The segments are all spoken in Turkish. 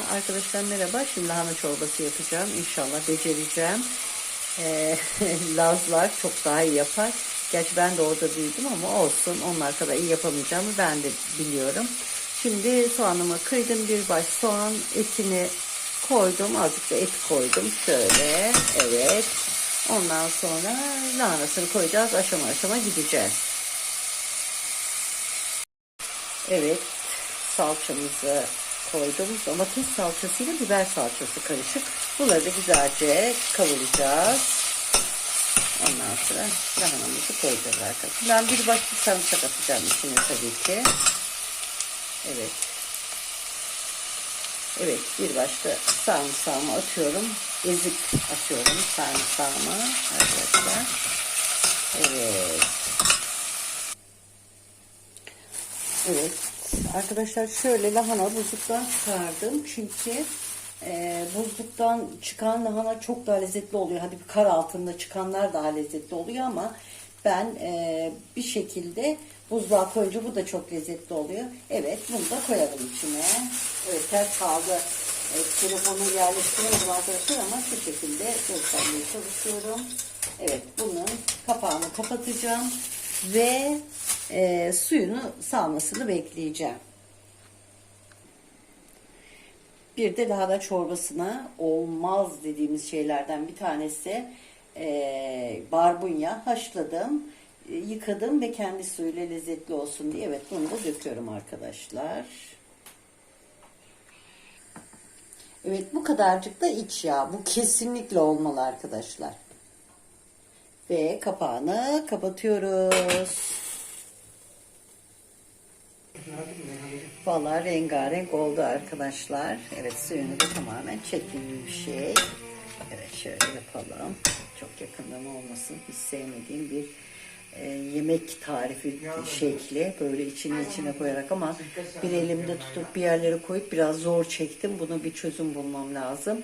Arkadaşlar merhaba. Şimdi lahana çorbası yapacağım. İnşallah becereceğim. Ee, Lazlar çok daha iyi yapar. Gerçi ben de orada büyüdüm ama olsun. Onlar kadar iyi yapamayacağımı ben de biliyorum. Şimdi soğanımı kıydım. Bir baş soğan etini koydum. Azıcık da et koydum. Şöyle. Evet. Ondan sonra lahanasını koyacağız. Aşama aşama gideceğiz. Evet. Salçamızı koydum. Domates salçasıyla biber salçası karışık. Bunları da güzelce kavuracağız. Ondan sonra lahanamızı koyacağız arkadaşlar. Ben bir başlık sarımsak atacağım içine tabii ki. Evet. Evet bir başta sarımsağımı atıyorum. Ezik atıyorum sarımsağımı arkadaşlar. Evet. Evet arkadaşlar şöyle lahana buzluktan çıkardım çünkü e, buzluktan çıkan lahana çok daha lezzetli oluyor. Hadi bir kar altında çıkanlar daha lezzetli oluyor ama ben e, bir şekilde buzluğa koyunca bu da çok lezzetli oluyor. Evet bunu da koyalım içine. Evet ters kaldı. E, telefonu yerleştiremedim arkadaşlar ama şu şekilde göstermeye çalışıyorum. Evet bunun kapağını kapatacağım ve e, suyunu salmasını bekleyeceğim. Bir de lahana çorbasına olmaz dediğimiz şeylerden bir tanesi e, barbunya haşladım, e, yıkadım ve kendi suyuyla lezzetli olsun diye. Evet bunu da döküyorum arkadaşlar. Evet bu kadarcık da iç yağ. Bu kesinlikle olmalı arkadaşlar. Ve kapağını kapatıyoruz. Vallahi rengarenk oldu arkadaşlar. Evet suyunu da tamamen çektiğim bir şey. Evet şöyle yapalım. Çok yakından olmasın. Hiç sevmediğim bir e, yemek tarifi şekli. Böyle içine içine koyarak ama bir elimde tutup bir yerlere koyup biraz zor çektim. Bunu bir çözüm bulmam lazım.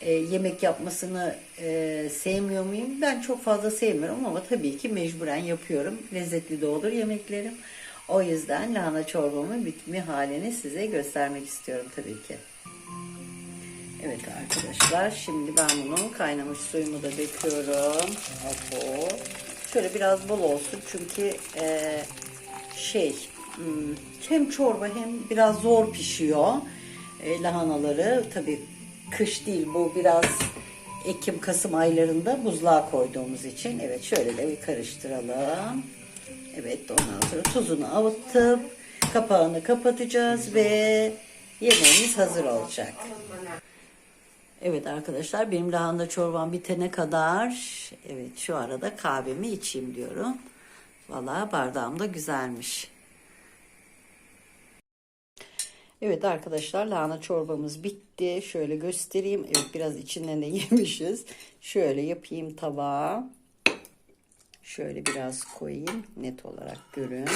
E, yemek yapmasını e, sevmiyor muyum? Ben çok fazla sevmiyorum ama tabii ki mecburen yapıyorum. Lezzetli de olur yemeklerim. O yüzden lahana çorbamın bitme halini size göstermek istiyorum tabii ki. Evet arkadaşlar şimdi ben bunun kaynamış suyumu da döküyorum. Şöyle biraz bol olsun çünkü e, şey hmm, hem çorba hem biraz zor pişiyor e, lahanaları. Tabii kış değil bu biraz Ekim Kasım aylarında buzluğa koyduğumuz için. Evet şöyle de bir karıştıralım. Evet ondan sonra tuzunu avutup kapağını kapatacağız ve yemeğimiz hazır olacak. Evet arkadaşlar benim lahana çorbam bitene kadar evet şu arada kahvemi içeyim diyorum. Valla bardağım da güzelmiş. Evet arkadaşlar lahana çorbamız bitti. Şöyle göstereyim. Evet biraz içinden de yemişiz. Şöyle yapayım tabağa. Şöyle biraz koyayım net olarak görün.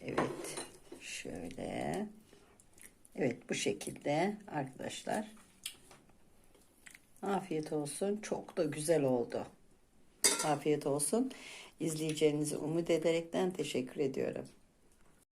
Evet. Şöyle. Evet bu şekilde arkadaşlar. Afiyet olsun. Çok da güzel oldu. Afiyet olsun. İzleyeceğinizi umut ederekten teşekkür ediyorum.